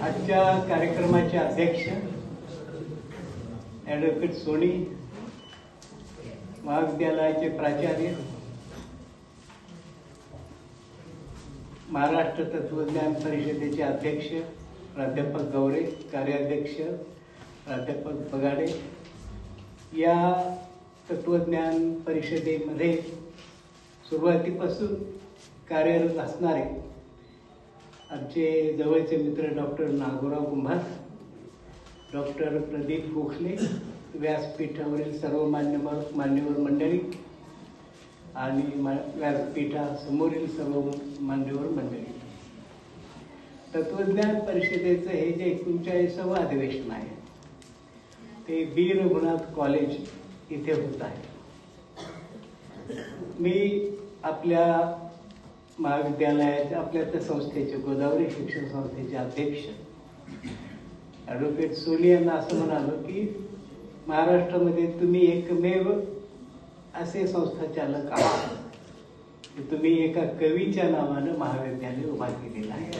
आजच्या कार्यक्रमाचे अध्यक्ष ॲडव्होकेट सोनी महाविद्यालयाचे प्राचार्य महाराष्ट्र तत्वज्ञान परिषदेचे अध्यक्ष प्राध्यापक गौरे कार्याध्यक्ष प्राध्यापक बगाडे या तत्वज्ञान परिषदेमध्ये सुरुवातीपासून कार्यरत असणारे आमचे जवळचे मित्र डॉक्टर नागोराव कुंभार डॉक्टर प्रदीप गोखले व्यासपीठावरील सर्व मान्यवर मान्यवर मंडळी आणि मा- व्यासपीठासमोरील सर्व मान्यवर मंडळी. तत्वज्ञान परिषदेचं हे जे एकोणचाळीसावं अधिवेशन आहे ते बी. रघुनाथ कॉलेज इथे होत आहे. मी आपल्या महाविद्यालयाच्या आपल्या त्या संस्थेचे गोदावरी शिक्षण संस्थेचे अध्यक्ष ॲडव्होकेट सोनी यांना असं म्हणालो की महाराष्ट्रामध्ये तुम्ही एकमेव असे संस्थाचालक आहात. की तुम्ही एका कवीच्या नावानं महाविद्यालय उभा केलेलं आहे.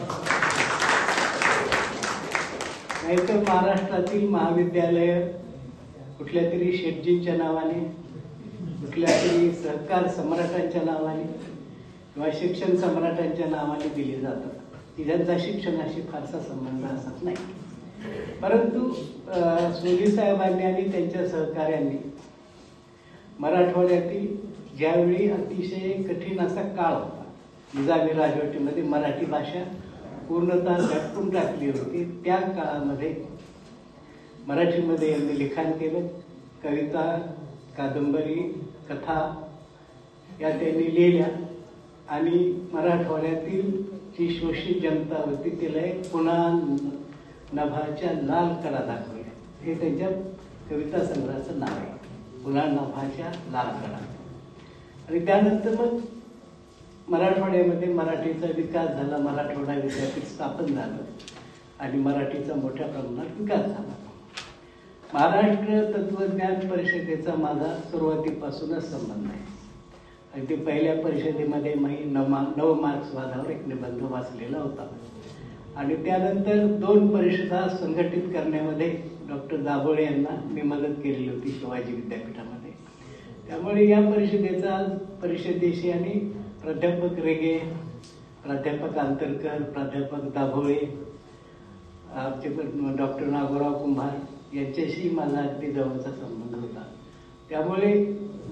नाहीतर महाराष्ट्रातील महाविद्यालय कुठल्या तरी शेटजींच्या नावाने कुठल्या तरी सहकार सम्राटांच्या नावाने किंवा शिक्षण सम्राटांच्या नावाने दिले जातात की ज्यांचा शिक्षणाशी फारसा संबंध असत नाही. परंतु अं, साहेबांनी आणि त्यांच्या सहकाऱ्यांनी मराठवाड्यातील ज्यावेळी अतिशय कठीण असा काळ होता निजामी राजवटीमध्ये मराठी भाषा पूर्णतः झटकून टाकली होती त्या काळामध्ये मराठीमध्ये यांनी लिखाण केलं कविता कादंबरी कथा या त्यांनी लिहिल्या. आणि मराठवाड्यातील जी शोषित जनता होती तिला एक पुन्हा नभाच्या लाल कला दाखवल्या हे त्यांच्या कविता संग्रहाचं नाव आहे. पुन्हा नभाच्या लाल कला. आणि त्यानंतर मग मराठवाड्यामध्ये मराठीचा विकास झाला मराठवाडा विद्यापीठ स्थापन झालं आणि मराठीचा मोठ्या प्रमाणात विकास झाला. महाराष्ट्र तत्वज्ञान परिषदेचा माझा सुरुवातीपासूनच संबंध आहे. अगदी पहिल्या परिषदेमध्ये मी नऊ मा नऊ मार्क्सवादावर एक निबंध वाचलेला होता. आणि त्यानंतर दोन परिषदा संघटित करण्यामध्ये डॉक्टर दाभोळे यांना मी मदत केलेली होती शिवाजी विद्यापीठामध्ये. त्यामुळे या परिषदेचा परिषदेशी आणि प्राध्यापक रेगे प्राध्यापक आंतरकर प्राध्यापक दाभोळे आमचे डॉक्टर नागोराव कुंभार यांच्याशी माझा अगदी जवळचा संबंध होता. त्यामुळे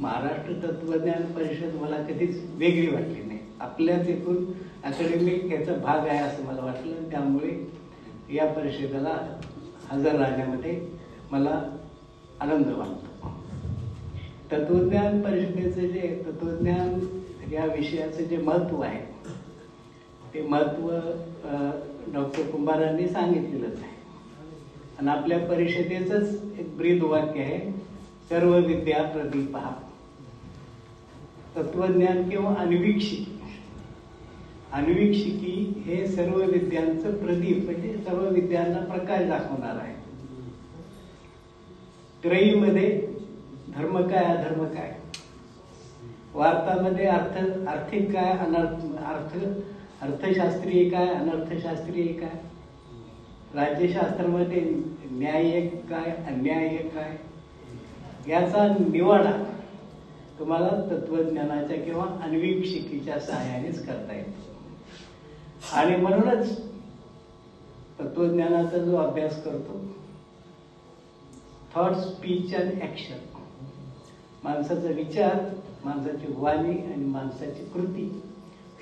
महाराष्ट्र तत्वज्ञान परिषद मला कधीच वेगळी वाटली नाही. आपल्याच एकूण अकॅडमिक याचा भाग आहे असं मला वाटलं. त्यामुळे या परिषदेला हजर राहण्यामध्ये मला आनंद वाटतो. तत्वज्ञान परिषदेचं जे तत्वज्ञान या विषयाचं जे महत्त्व आहे ते महत्त्व डॉक्टर कुंभारांनी सांगितलेलंच आहे. आणि आपल्या परिषदेचंच एक ब्रीद वाक्य आहे सर्व विद्या प्रदीप. हा तत्वज्ञान किंवा अन्वीक्षिकी अन्वीक्षिकी हे सर्व विद्यांचं प्रदीप म्हणजे सर्व विद्यांना प्रकाश दाखवणार आहे. त्रयीमध्ये धर्म काय अधर्म काय? वार्तामध्ये अर्थ आर्थिक काय अनर्थ अर्थ अर्थशास्त्रीय काय अनर्थशास्त्रीय काय? राज्यशास्त्रामध्ये न्याय काय अन्याय काय? याचा निवाडा तुम्हाला तत्वज्ञानाच्या किंवा अन्वीक्षिकीच्या सहाय्यानेच करता येतो. आणि म्हणूनच तत्वज्ञानाचा जो अभ्यास करतो थॉट स्पीच अँड ऍक्शन माणसाचा विचार माणसाची वाणी आणि माणसाची कृती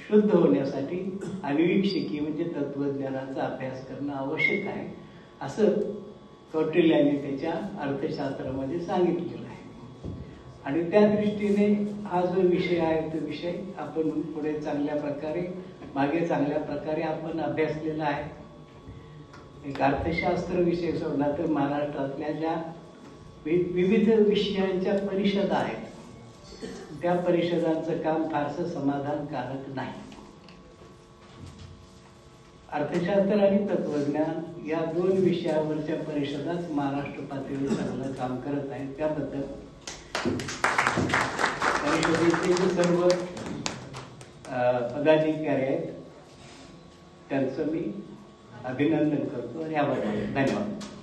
शुद्ध होण्यासाठी अन्वीक्षिकी म्हणजे तत्वज्ञानाचा अभ्यास करणं आवश्यक आहे असं कौटिल्याने त्याच्या अर्थशास्त्रामध्ये सांगितलेलं आहे. आणि त्या दृष्टीने हा जो विषय आहे तो विषय आपण पुढे चांगल्या प्रकारे मागे चांगल्या प्रकारे आपण अभ्यासलेला आहे. एक अर्थशास्त्र विषय सोडला तर महाराष्ट्रातल्या ज्या वि- विविध विषयांच्या परिषदा आहेत त्या परिषदांचं काम फारसं समाधानकारक नाही. अर्थशास्त्र आणि तत्वज्ञान या दोन विषयावरच्या परिषदाच महाराष्ट्र पातळीवर चांगलं काम करत आहेत. त्याबद्दल आणि जे सर्व पदाधिकारी आहेत त्यांचं मी अभिनंदन करतो आणि आभार धन्यवाद।